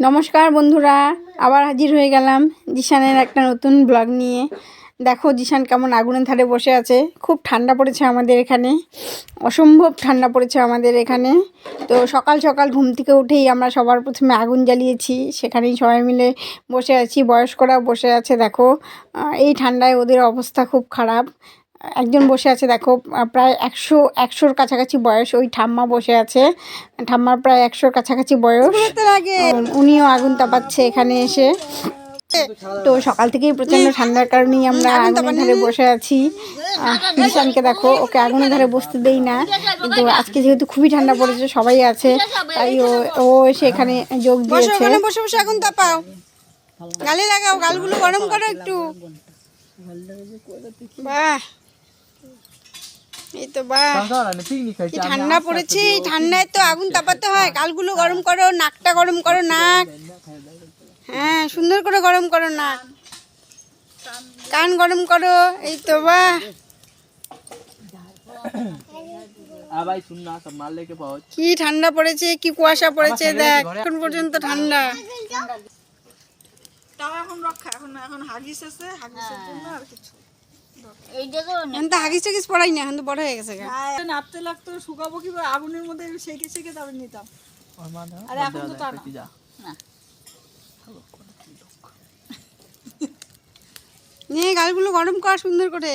নমস্কার বন্ধুরা, আবার হাজির হয়ে গেলাম জিশানের একটা নতুন ব্লগ নিয়ে। দেখো জিশান কেমন আগুনের ধারে বসে আছে। খুব ঠান্ডা পড়েছে আমাদের এখানে, অসম্ভব ঠান্ডা পড়েছে আমাদের এখানে। তো সকাল সকাল ঘুম থেকে উঠেই আমরা সবার প্রথমে আগুন জ্বালিয়েছি, সেখানেই সবাই মিলে বসে আছি, বয়স্করাও বসে আছে, দেখো। এই ঠান্ডায় ওদের অবস্থা খুব খারাপ। একজন বসে আছে দেখো প্রায় একশো একশোর কাছাকাছি বয়স ওই ঠাম্মা বসে আছে। ঠাম্মার প্রায় একশোর কাছাকাছি বয়স। উনিও আগুন তাপাচ্ছে এখানে এসে। তো সকাল থেকেই প্রচণ্ড ঠান্ডার কারণেই আমরা আগুনের ধারে বসে আছি। আহ, জিশানকে দেখো ওকে আগুনের ধারে বসতে দেই না। কিন্তু আজকে যেহেতু খুবই ঠান্ডা পড়েছে সবাই আছে তাই ও ও এসে এখানে যোগ দিয়েছে। বসে বসে এখন তাপাও। গালে লাগাও গালগুলো গরম করো একটু। বাহ। এই তো বা ঠান্ডা পড়েছে? ঠান্ডায় তো আগুন তাপাতে হয়। কালগুলো গরম করো নাকটা গরম করো নাক। হ্যাঁ সুন্দর করে গরম করো না কান গরম করো এই তো বা। কি ঠান্ডা পড়েছে কি কুয়াশা পড়েছে দেখ। এখন পর্যন্ত ঠান্ডা। তাও এখন রক্ষা এখন এখন হাগিস আছে হাগিসের আর কিছু। আগুনের মধ্যে গালগুলো গরম কর সুন্দর করে।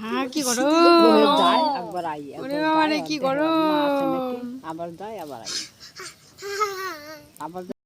হ্যাঁ কি গরম। আবার আবার আবার